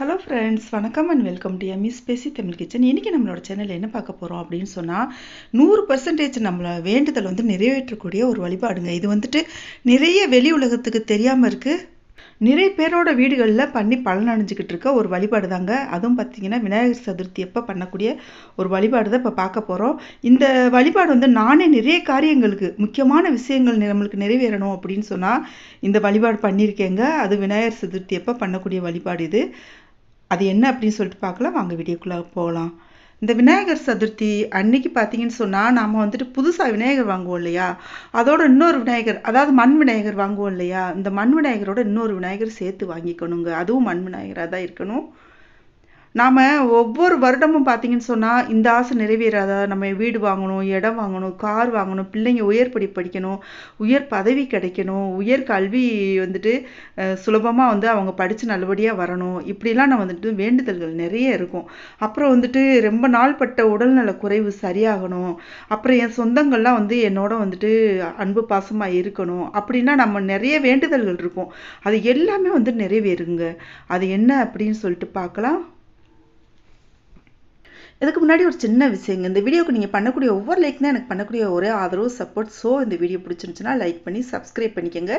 Hello friends வணக்கம் and welcome to எம்இஸ் பேசி தமிழ் கிச்சன் இன்றைக்கி நம்மளோட சேனலில் என்ன பார்க்க போகிறோம் அப்படின்னு சொன்னால் நூறு பர்சன்டேஜ் நம்மளை வேண்டுதல் வந்து நிறைவேற்றக்கூடிய ஒரு வழிபாடுங்க. இது வந்துட்டு நிறைய வெளி உலகத்துக்கு தெரியாமல் இருக்குது நிறைய பேரோட வீடுகளில் பண்ணி பலன் அடைஞ்சிக்கிட்டு இருக்க ஒரு வழிபாடு தாங்க அதுவும் பார்த்தீங்கன்னா விநாயகர் சதுர்த்தி எப்போ பண்ணக்கூடிய ஒரு வழிபாடு தான் இப்போ பார்க்க போகிறோம் இந்த வழிபாடு வந்து நானே நிறைய காரியங்களுக்கு முக்கியமான விஷயங்கள் நம்மளுக்கு நிறைவேறணும் அப்படின்னு சொன்னால் இந்த வழிபாடு பண்ணியிருக்கேங்க. அது விநாயகர் சதுர்த்தி எப்போ பண்ணக்கூடிய வழிபாடு இது. அது என்ன அப்படின்னு சொல்லிட்டு பார்க்கலாம். வாங்க வீடியோக்குள்ளே போகலாம் இந்த விநாயகர் சதுர்த்தி அன்னைக்கு பார்த்தீங்கன்னு சொன்னால் நாம் வந்துட்டு புதுசாக விநாயகர் வாங்குவோம் இல்லையா? அதோட இன்னொரு விநாயகர் அதாவது மண் விநாயகர் வாங்குவோம் இல்லையா? இந்த மண் விநாயகரோட இன்னொரு விநாயகர் சேர்த்து வாங்கிக்கணுங்க. அதுவும் மண் விநாயகராக தான் இருக்கணும். நாம் ஒவ்வொரு வருடமும் பார்த்தீங்கன்னு சொன்னால் இந்த ஆசை நிறைவேறாதா? நம்ம வீடு வாங்கணும் இடம் வாங்கணும் கார் வாங்கணும் பிள்ளைங்க உயர் படி படிக்கணும் உயர் பதவி கிடைக்கணும் உயர் கல்வி வந்துட்டு சுலபமாக வந்து அவங்க படித்து நல்லபடியாக வரணும். இப்படிலாம் நம்ம வந்துட்டு வேண்டுதல்கள் நிறைய இருக்கும். அப்புறம் வந்துட்டு ரொம்ப நாள்பட்ட உடல்நல குறைவு சரியாகணும். அப்புறம் என் சொந்தங்கள்லாம் வந்து என்னோட வந்துட்டு அன்பு பாசமாக இருக்கணும். அப்படின்னா நம்ம நிறைய வேண்டுதல்கள் இருக்கும். அது எல்லாமே வந்து நிறைவேறுங்க. அது என்ன அப்படின்னு சொல்லிட்டு பார்க்கலாம். இதுக்கு முன்னாடி ஒரு சின்ன விஷயங்க. இந்த வீடியோக்கு நீங்கள் பண்ணக்கூடிய ஒவ்வொரு லைக் தான் எனக்கு பண்ணக்கூடிய ஒரே ஆதரவு சப்போர்ட் ஸோ இந்த வீடியோ பிடிச்சிருந்துச்சுன்னா லைக் பண்ணி சப்ஸ்கிரைப் பண்ணிக்கோங்க.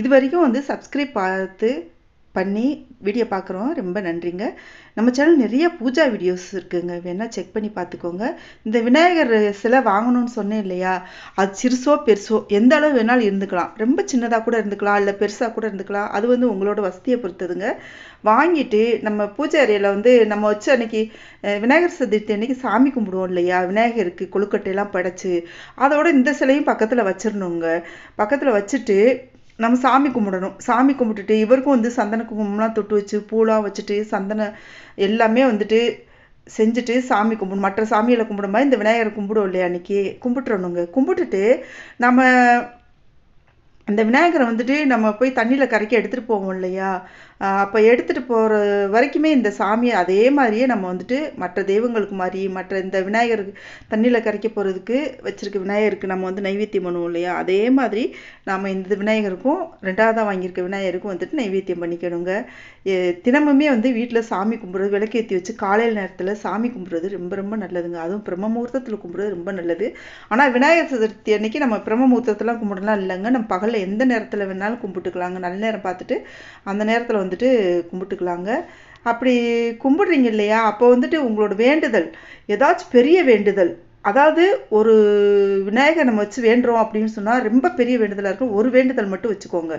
இது வரைக்கும் வந்து சப்ஸ்கிரைப் பார்த்து பண்ணி வீடியோ பார்க்குறோம். ரொம்ப நன்றிங்க. நம்ம சேனல் நிறைய பூஜா வீடியோஸ் இருக்குங்க. வேணால் செக் பண்ணி பார்த்துக்கோங்க. இந்த விநாயகர் சிலை வாங்கணும்னு சொன்னேன் இல்லையா? அது சிறுசோ பெருசோ எந்த அளவு வேணாலும் இருந்துக்கலாம். ரொம்ப சின்னதாக கூட இருந்துக்கலாம். இல்லை பெருசாக கூட இருந்துக்கலாம். அது வந்து உங்களோட வசதியை பொறுத்ததுங்க. வாங்கிட்டு நம்ம பூஜை அறையில் வந்து நம்ம வச்சு அன்னைக்கு விநாயகர் சதுர்த்தி அன்னைக்கு சாமி கும்பிடுவோம் இல்லையா? விநாயகருக்கு கொழுக்கட்டையெல்லாம் படைச்சு அதோட இந்த சிலையும் பக்கத்தில் வச்சிடணுங்க. பக்கத்தில் வச்சுட்டு நம்ம சாமி கும்பிடணும். சாமி கும்பிட்டுட்டு இவருக்கும் வந்து சந்தன குங்குமம்லாம் தொட்டு வச்சு பூலாம் வச்சுட்டு சந்தன எல்லாமே வந்துட்டு செஞ்சுட்டு சாமி கும்பிடணும். மற்ற சாமியில் கும்பிடும் மாதிரி இந்த விநாயகரை கும்பிடுவோம் இல்லையா அன்றைக்கி கும்பிட்டுறணுங்க. கும்பிட்டுட்டு நம்ம அந்த விநாயகரை வந்துட்டு நம்ம போய் தண்ணியில் கரைக்க எடுத்துகிட்டு போவோம் இல்லையா? அப்போ எடுத்துகிட்டு போகிற வரைக்குமே இந்த சாமியை அதே மாதிரியே நம்ம வந்துட்டு மற்ற தெய்வங்களுக்கு மாதிரி மற்ற இந்த விநாயகருக்கு தண்ணியில் கரைக்க போகிறதுக்கு வச்சுருக்க விநாயகருக்கு நம்ம வந்து நைவேத்தியம் பண்ணுவோம் இல்லையா? அதே மாதிரி நாம் இந்த விநாயகருக்கும் ரெண்டாவதாக வாங்கியிருக்க விநாயகருக்கும் வந்துட்டு நைவேத்தியம் பண்ணிக்கணுங்க. தினமுமே வந்து வீட்டில் சாமி கும்பிட்றது விளக்கேற்றி வச்சு காலையில் நேரத்தில் சாமி கும்பிட்றது ரொம்ப ரொம்ப நல்லதுங்க. அதுவும் பிரம்ம முகூர்த்தத்தில் கும்பிட்றது ரொம்ப நல்லது. ஆனால் விநாயகர் சதுர்த்தி அன்னைக்கு நம்ம பிரம்ம முகூர்த்தத்தெலாம் கும்பிடலாம் இல்லைங்க. நம்ம பகலில் எந்த நேரத்தில் வேணாலும் கும்பிட்டுக்கலாங்க. நல்ல நேரம் பார்த்துட்டு அந்த நேரத்தில் வந்து வந்துட்டு கும்பிட்டுக்கலாங்க. அப்படி கும்பிடுறீங்க இல்லையா? அப்போ வந்துட்டு உங்களோட வேண்டுதல் ஏதாச்சும் பெரிய வேண்டுதல் அதாவது ஒரு விநாயகர் நம்ம வச்சு வேண்டுறோம் அப்படின்னு சொன்னால் ரொம்ப பெரிய வேண்டுதலாக இருக்கும். ஒரு வேண்டுதல் மட்டும் வச்சுக்கோங்க.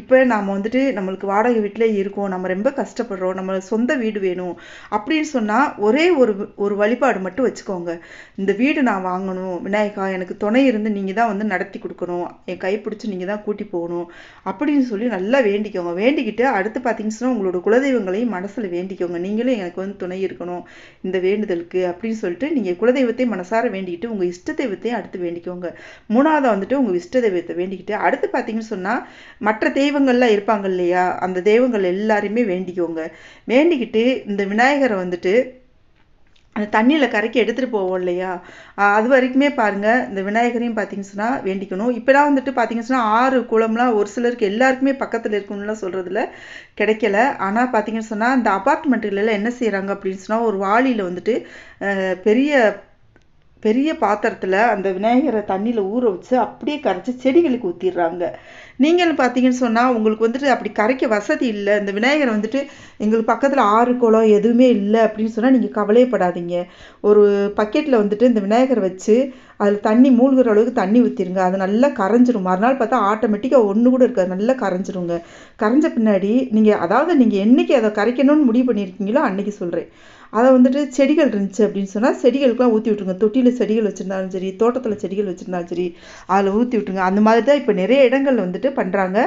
இப்போ நாம் வந்துட்டு நம்மளுக்கு வாடகை வீட்டிலே இருக்கோம். நம்ம ரொம்ப கஷ்டப்படுறோம். நம்ம சொந்த வீடு வேணும் அப்படின்னு சொன்னால் ஒரே ஒரு ஒரு வழிபாடு மட்டும் வச்சுக்கோங்க. இந்த வீடு நான் வாங்கணும். விநாயகா எனக்கு துணை இருந்து நீங்கள் தான் வந்து நடத்தி கொடுக்கணும். என் கை பிடிச்சி நீங்கள் தான் கூட்டி போகணும் அப்படின்னு சொல்லி நல்லா வேண்டிக்கோங்க. வேண்டிக்கிட்டு அடுத்து பார்த்தீங்கன்னா உங்களோட குலதெய்வங்களையும் மனசில் வேண்டிக்கோங்க. நீங்களும் எனக்கு வந்து துணை இருக்கணும் இந்த வேண்டுதலுக்கு அப்படின்னு சொல்லிட்டு நீங்கள் குலதெய்வத்தை மனசார வேண்டிக்கிட்டு உங்கள் இஷ்ட தெய்வத்தையும் அடுத்து வேண்டிக்கோங்க. மூணாவதாக வந்துட்டு உங்கள் இஷ்ட தெய்வத்தை வேண்டிக்கிட்டு அடுத்து பார்த்தீங்கன்னு சொன்னால் மற்ற தெய்வங்கள்லாம் இருப்பாங்க இல்லையா? அந்த தெய்வங்கள் எல்லாரையுமே வேண்டிக்கோங்க. வேண்டிக்கிட்டு இந்த விநாயகரை வந்துட்டு அந்த தண்ணியில் கரைக்கி எடுத்துகிட்டு போவோம் இல்லையா? அது வரைக்குமே பாருங்கள் இந்த விநாயகரையும் பார்த்தீங்கன்னு சொன்னால் வேண்டிக்கணும். இப்போலாம் வந்துட்டு பார்த்தீங்கன்னு சொன்னால் ஆறு குளம்லாம் ஒரு சிலருக்கு எல்லாருக்குமே பக்கத்தில் இருக்கணும்லாம் சொல்கிறதுல கிடைக்கல. ஆனால் பார்த்தீங்கன்னு சொன்னால் இந்த அப்பார்ட்மெண்ட்டுகளெல்லாம் என்ன செய்கிறாங்க அப்படின்னு சொன்னால் ஒரு வாளியில் வந்துட்டு பெரிய பெரிய பாத்திரத்தில் அந்த விநாயகரை தண்ணியில் ஊற வச்சு அப்படியே கரைச்சி செடிகளுக்கு ஊற்றிடுறாங்க நீங்களும் பார்த்தீங்கன்னு சொன்னால் உங்களுக்கு வந்துட்டு அப்படி கரைக்க வசதி இல்லை. இந்த விநாயகரை வந்துட்டு எங்களுக்கு பக்கத்தில் ஆறு குளம் எதுவுமே இல்லை அப்படின்னு சொன்னால் நீங்கள் கவலையப்படாதீங்க. ஒரு பக்கெட்டில் வந்துட்டு இந்த விநாயகரை வச்சு அதில் தண்ணி மூழ்கிற அளவுக்கு தண்ணி ஊற்றிருங்க அது நல்லா கரைஞ்சிரும். மறுநாள் பார்த்தா ஆட்டோமேட்டிக்காக ஒன்று கூட இருக்காது. நல்லா கரைஞ்சிருங்க. கரைஞ்ச பின்னாடி நீங்கள் அதாவது நீங்கள் என்றைக்கு அதை கரைக்கணும்னு முடிவு பண்ணியிருக்கீங்களோ அன்றைக்கி சொல்கிறேன் அதை வந்துட்டு செடிகள் இருந்துச்சு அப்படின்னு சொன்னால் செடிகளுக்குலாம் ஊற்றி விட்ருங்க தொட்டியில் செடிகள் வச்சுருந்தாலும் சரி தோட்டத்தில் செடிகள் வச்சுருந்தாலும் சரி அதில் ஊற்றி விட்ருங்க அந்த மாதிரி தான் இப்போ நிறைய இடங்கள் வந்துட்டு பண்ணுறாங்க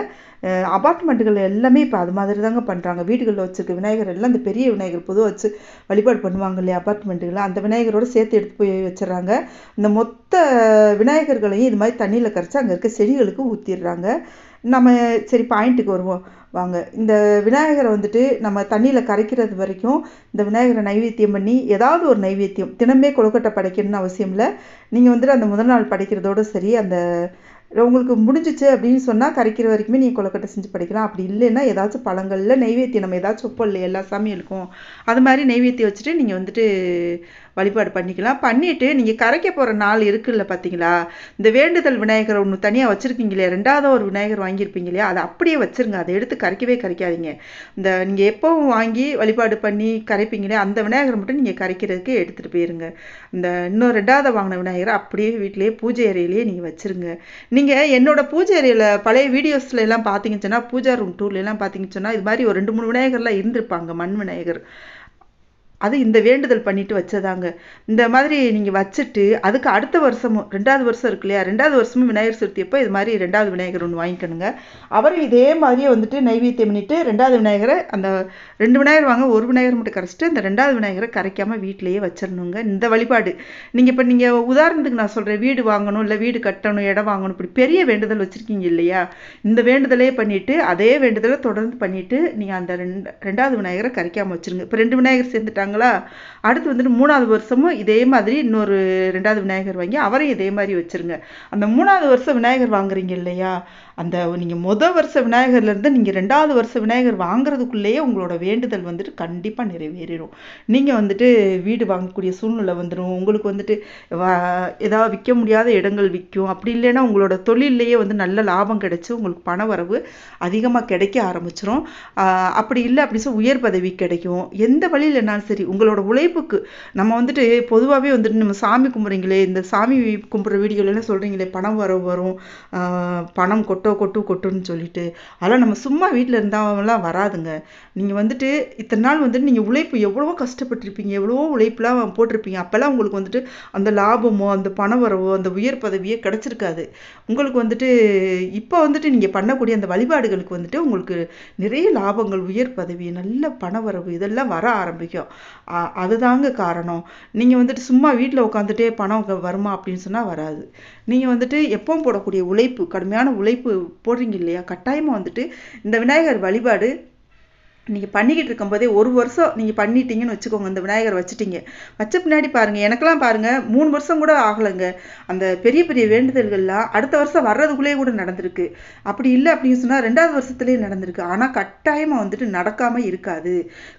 அபார்ட்மெண்ட்டுகள் எல்லாமே இப்போ அது மாதிரி தாங்க பண்ணுறாங்க வீடுகளில் வச்சுருக்க விநாயகர் எல்லாம் இந்த பெரிய விநாயகர் பொதுவாக வச்சு வழிபாடு பண்ணுவாங்க இல்லையா அப்பார்ட்மெண்ட்டுகளில் அந்த விநாயகரோடு சேர்த்து எடுத்து போய் வச்சிடறாங்க. இந்த மொத்த விநாயகர்களையும் இது மாதிரி தண்ணியில் கரைச்சி அங்கே இருக்க செடிகளுக்கு ஊற்றிடுறாங்க நம்ம சரி பாயிண்ட்டுக்கு வருவோம். வாங்க. இந்த விநாயகரை வந்துட்டு நம்ம தண்ணியில் கரைக்கிறது வரைக்கும் இந்த விநாயகரை நைவேத்தியம் பண்ணி ஏதாவது ஒரு நைவேத்தியம் தினமே கொழுக்கட்டை படைக்கணும்னு அவசியம் இல்லை. நீங்கள் வந்துட்டு அந்த முதல் நாள் படைக்கிறதோடு சரி அந்த உங்களுக்கு முடிஞ்சிச்சு அப்படின்னு சொன்னால் கரைக்கிற வரைக்குமே நீங்கள் கொழுக்கட்டை செஞ்சு படிக்கலாம். அப்படி இல்லைன்னா ஏதாச்சும் பழங்களில் நெய்வேத்தியம் நம்ம ஏதாச்சும் வைப்போம் இல்லை எல்லா இருக்கும். அது மாதிரி நெய்வேத்தியம் வச்சுட்டு நீங்கள் வந்துட்டு வழிபாடு பண்ணிக்கலாம். பண்ணிவிட்டு நீங்கள் கரைக்க போகிற நாள் இருக்குல்ல பார்த்தீங்களா இந்த வேண்டுதல் விநாயகர் ஒன்று தனியாக வச்சுருக்கீங்க இல்லையா? ரெண்டாவது ஒரு விநாயகர் வாங்கியிருப்பீங்க இல்லையா? அதை அப்படியே வச்சுருங்க. அதை எடுத்து கரைக்கவே கரைக்காதீங்க. இந்த நீங்கள் எப்போவும் வாங்கி வழிபாடு பண்ணி கரைப்பீங்களே அந்த விநாயகர் மட்டும் நீங்கள் கரைக்கிறதுக்கு எடுத்துகிட்டு போயிருங்க. இந்த இன்னும் ரெண்டாவது வாங்கின விநாயகரை அப்படியே வீட்டிலேயே பூஜை அறையிலேயே நீங்கள் வச்சுருங்க. நீங்கள் என்னோட பூஜை அறையில் பழைய வீடியோஸ்ல எல்லாம் பார்த்தீங்கன்னு சொன்னால் பூஜா ரூம் டூர்ல எல்லாம் பார்த்தீங்கன்னு சொன்னால் இது மாதிரி ஒரு ரெண்டு மூணு விநாயகர்லாம் இருந்திருப்பாங்க. மண் விநாயகர். அது இந்த வேண்டுதல் பண்ணிட்டு வச்சதாங்க. இந்த மாதிரி நீங்கள் வச்சுட்டு அதுக்கு அடுத்த வருஷமும் ரெண்டாவது வருஷம் இருக்கு இல்லையா? ரெண்டாவது வருஷமும் விநாயகர் சதுர்த்தி அப்போ இது மாதிரி ரெண்டாவது விநாயகர் ஒன்று வாங்கிக்கணுங்க. அவரும் இதே மாதிரியே வந்துட்டு நைவேத்தியம் பண்ணிட்டு ரெண்டாவது விநாயகரை அந்த ரெண்டு விநாயகர் வாங்க ஒரு விநாயகர் மட்டும் கரைச்சிட்டு இந்த ரெண்டாவது விநாயகரை கரைக்காமல் வீட்டிலேயே வச்சிடணுங்க. இந்த வழிபாடு. நீங்கள் இப்போ நீங்கள் உதாரணத்துக்கு நான் சொல்கிறேன் வீடு வாங்கணும் இல்லை வீடு கட்டணும் இடம் வாங்கணும் இப்படி பெரிய வேண்டுதல் வச்சுருக்கீங்க இல்லையா? இந்த வேண்டுதலே பண்ணிவிட்டு அதே வேண்டுதலை தொடர்ந்து பண்ணிவிட்டு நீங்கள் அந்த ரெண்டு ரெண்டாவது விநாயகரை கரைக்காமல் வச்சுருங்க. இப்போ ரெண்டு விநாயகர் சேர்ந்துட்டாங்க வச்சுட்டாங்களா அடுத்து வந்துட்டு மூணாவது வருஷமும் இதே மாதிரி இன்னொரு ரெண்டாவது விநாயகர் வாங்கி அவரையும் இதே மாதிரி வச்சுருங்க. அந்த மூணாவது வருஷம் விநாயகர் வாங்குறீங்க இல்லையா? அந்த நீங்கள் முத வருஷ விநாயகர்லேருந்து நீங்கள் ரெண்டாவது வருஷ விநாயகர் வாங்குறதுக்குள்ளேயே உங்களோட வேண்டுதல் வந்துட்டு கண்டிப்பாக நிறைவேறிடும் நீங்கள் வந்துட்டு வீடு வாங்கக்கூடிய சூழ்நிலை வந்துடும் உங்களுக்கு வந்துட்டு ஏதாவது விற்க முடியாத இடங்கள் விற்கும் அப்படி இல்லைன்னா உங்களோட தொழிலையே வந்து நல்ல லாபம் கிடைச்சி உங்களுக்கு பண வரவு அதிகமாக கிடைக்க ஆரம்பிச்சிடும் அப்படி இல்லை அப்படி சொல்லி உயர் பதவி கிடைக்கும். எந்த வழியிலனாலும் சரி உங்களோட உழைப்புக்கு நம்ம வந்துட்டு பொதுவாகவே வந்துட்டு நம்ம சாமி கும்பிட்றீங்களே இந்த சாமி கும்பிட்ற வீடியோலாம் சொல்கிறீங்களே பணம் வரவு வரும் பணம் கொட்டோ கொட்டு கொட்டுன்னு சொல்லிட்டு. அதெல்லாம் நம்ம சும்மா வீட்டில் இருந்தாலாம் வராதுங்க. நீங்கள் வந்துட்டு இத்தனை நாள் வந்துட்டு நீங்கள் உழைப்பு எவ்வளவோ கஷ்டப்பட்டிருப்பீங்க எவ்வளவோ உழைப்புலாம் போட்டிருப்பீங்க. அப்போல்லாம் உங்களுக்கு வந்துட்டு அந்த லாபமோ அந்த பண வரவோ அந்த உயர் பதவியோ கிடச்சிருக்காது. உங்களுக்கு வந்துட்டு இப்போ வந்துட்டு நீங்கள் பண்ணக்கூடிய அந்த வழிபாடுகளுக்கு வந்துட்டு உங்களுக்கு நிறைய லாபங்கள் உயர் பதவி நல்ல பண வரவு இதெல்லாம் வர ஆரம்பிக்கும். அதுதாங்க காரணம். நீங்கள் வந்துட்டு சும்மா வீட்டில் உட்காந்துட்டே பணம் வருமா அப்படின்னு சொன்னால் வராது. நீங்கள் வந்துட்டு எப்பவும் போடக்கூடிய உழைப்பு கடுமையான உழைப்பு போடுறீங்க இல்லையா? கட்டாயமாக வந்துட்டு இந்த விநாயகர் வழிபாடு நீங்கள் பண்ணிக்கிட்டு இருக்கும்போதே ஒரு வருஷம் நீங்கள் பண்ணிட்டீங்கன்னு வச்சுக்கோங்க இந்த விநாயகர் வச்சுட்டீங்க. வச்ச பின்னாடி பாருங்கள் எனக்கெல்லாம் பாருங்கள் மூணு வருஷம் கூட ஆகலைங்க. அந்த பெரிய பெரிய வேண்டுதல்கள்லாம் அடுத்த வருஷம் வர்றதுக்குள்ளேயே கூட நடந்திருக்கு. அப்படி இல்லை அப்படின்னு சொன்னால் ரெண்டாவது வருஷத்துலேயே நடந்திருக்கு. ஆனால் கட்டாயமாக வந்துட்டு நடக்காமல் இருக்காது.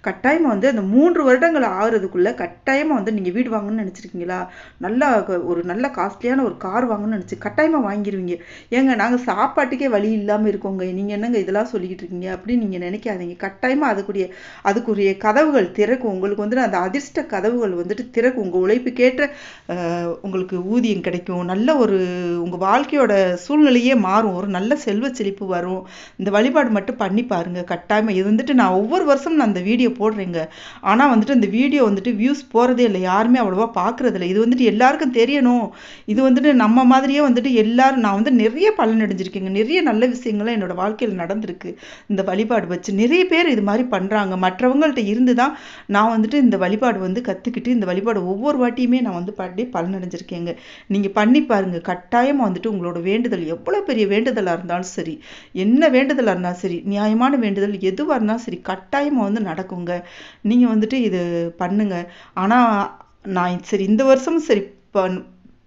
கட்டாயமாக வந்து அந்த மூன்று வருடங்கள் ஆகுறதுக்குள்ளே கட்டாயமாக வந்து நீங்கள் வீடு வாங்கணும்னு நினச்சிருக்கீங்களா? நல்லா ஒரு நல்ல காஸ்ட்லியான ஒரு கார் வாங்கணும்னு நினச்சி கட்டாயமாக வாங்கிடுவீங்க ஏங்க நாங்கள் சாப்பாட்டுக்கே வழி இல்லாமல் இருக்கோங்க. நீங்கள் என்னங்க இதெல்லாம் சொல்லிக்கிட்டு இருக்கீங்க அப்படின்னு நீங்கள் நினைக்காதீங்க. கட்டாயமாக அதுக்குரிய அதுக்குரிய கதவுகள் திறக்கும். உங்களுக்கு வந்துட்டு அந்த அதிர்ஷ்ட கதவுகள் வந்துட்டு திறக்கும். உங்கள் உழைப்புக்கேற்ற உங்களுக்கு ஊதியம் கிடைக்கும். நல்ல ஒரு உங்கள் வாழ்க்கையோட சூழ்நிலையே மாறும். ஒரு நல்ல செல்வ செழிப்பு வரும். இந்த வழிபாடு மட்டும் பண்ணி பாருங்க. கட்டாயமாக இது வந்துட்டு நான் ஒவ்வொரு வருஷம் நான் அந்த வீடியோ போடுறேங்க. ஆனால் வந்துட்டு இந்த வீடியோ வந்துட்டு வியூஸ் போகிறதே இல்லை. யாருமே அவ்வளோவா பார்க்குறதில்ல இது வந்துட்டு எல்லாருக்கும் தெரியணும். இது வந்துட்டு நம்ம மாதிரியே வந்துட்டு எல்லாரும் நான் வந்து நிறைய பலன் அடைஞ்சிருக்கேங்க நிறைய நல்ல விஷயங்கள்லாம் என்னோட வாழ்க்கையில் நடந்திருக்கு. இந்த வழிபாடு வச்சு நிறைய பேர் இது மாதிரி பண்ணுறாங்க மற்றவங்கள்ட்ட இருந்து தான் நான் வந்துட்டு இந்த வழிபாடு வந்து கற்றுக்கிட்டு இந்த வழிபாடு ஒவ்வொரு வாட்டியுமே நான் வந்து பண்ணி பலனடைஞ்சிருக்கேங்க. நீங்கள் பண்ணி பாருங்கள் கட்டாயமாக வந்துட்டு உங்களோட வேண்டுதல் எவ்வளோ பெரிய வேண்டுதலாக இருந்தாலும் சரி என்ன வேண்டுதலாக இருந்தாலும் சரி நியாயமான வேண்டுதல் எதுவாக இருந்தாலும் சரி கட்டாயமாக வந்து நடக்குங்க. நீங்கள் வந்துட்டு இது பண்ணுங்க. ஆனால் நான் சரி இந்த வருஷமும் சரி பண்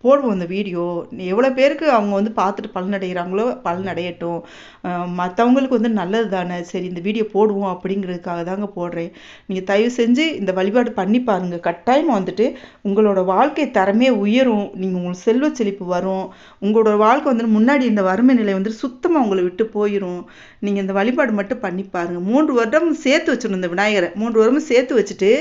போடுவோம் இந்த வீடியோ. எவ்வளோ பேருக்கு அவங்க வந்து பார்த்துட்டு பலனடைகிறாங்களோ பலனடையட்டும். மற்றவங்களுக்கு வந்து நல்லது தானே. சரி இந்த வீடியோ போடுவோம் அப்படிங்கிறதுக்காக தாங்க போடுறேன். நீங்கள் தயவு செஞ்சு இந்த வழிபாடு பண்ணி பாருங்கள் கட்டாயமாக வந்துட்டு உங்களோட வாழ்க்கை தரமே உயரும். நீங்கள் உங்களுக்கு செல்வ செழிப்பு வரும். உங்களோட வாழ்க்கை வந்துட்டு முன்னாடி இந்த வறுமை நிலை வந்துட்டு சுத்தமாக உங்களை விட்டு போயிடும் நீங்கள் இந்த வழிபாடு மட்டும் பண்ணி பாருங்கள் மூன்று வருடம் சேர்த்து வச்சிடணும் இந்த விநாயகரை. மூன்று வருடம் சேர்த்து வச்சுட்டு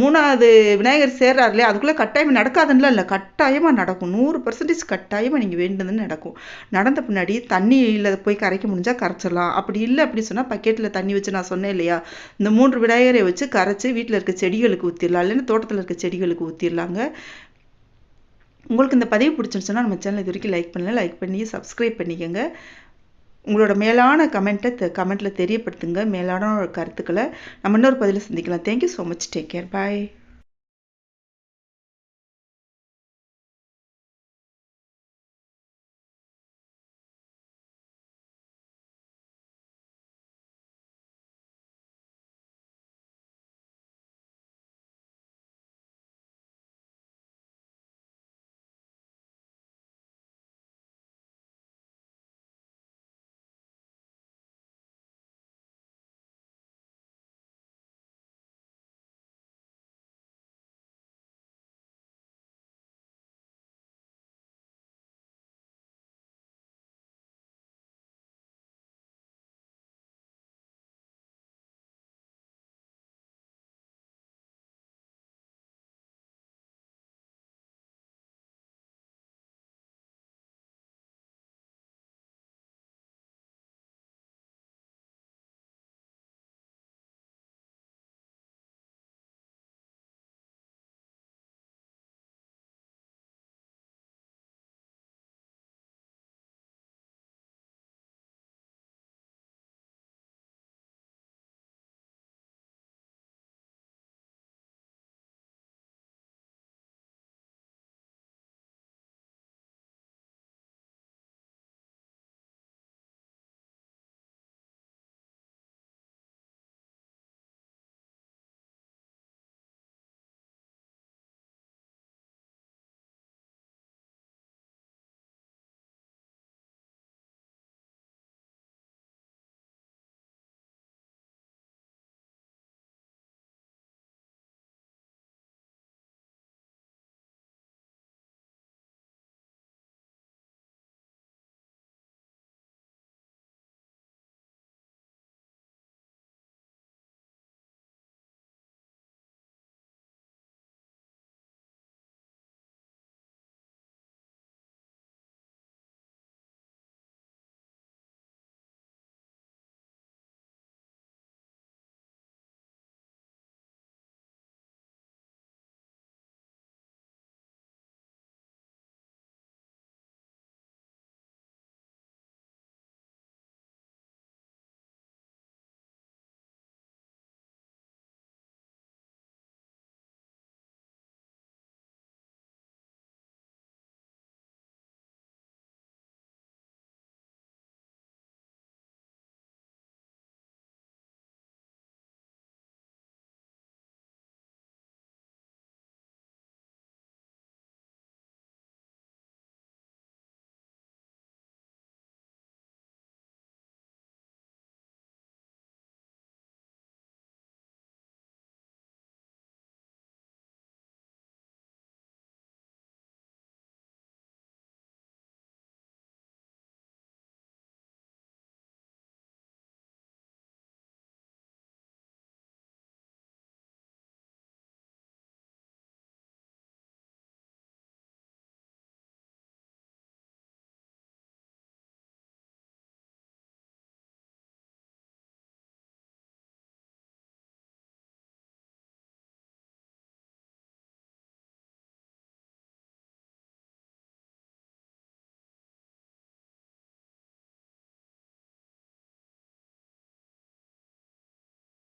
மூணாவது விநாயகர் சேர்றாரு இல்லையா? அதுக்குள்ளே கட்டாயம் நடக்காதுன்னா இல்லை. கட்டாயமாக நடக்கும். நூறு பர்சன்டேஜ் கட்டாயமாக நீங்கள் வேண்டுதுன்னு நடக்கும். நடந்த பின்னாடி தண்ணியில் போய் கரைக்க முடிஞ்சால் கரைச்சிடலாம். அப்படி இல்லை அப்படி சொன்னால் பக்கெட்டில் தண்ணி வச்சு நான் சொன்னேன் இல்லையா? இந்த மூன்று விநாயகரை வச்சு கரைச்சி வீட்டில் இருக்க செடிகளுக்கு ஊற்றிடலாம் இல்லைன்னா தோட்டத்தில் இருக்க செடிகளுக்கு ஊற்றிடலாங்க உங்களுக்கு இந்த பதிவு பிடிச்சிருச்சுன்னா நம்ம சேனல் இது வரைக்கும் லைக் பண்ணல. லைக் பண்ணி சப்ஸ்கிரைப் பண்ணிக்கோங்க. உங்களோட மேலான கமெண்ட்டை கமெண்ட்டில் தெரியப்படுத்துங்க. மேலான கருத்துக்களை நம்ம இன்னொரு பதிவில் சந்திக்கலாம். Thank you so much take care bye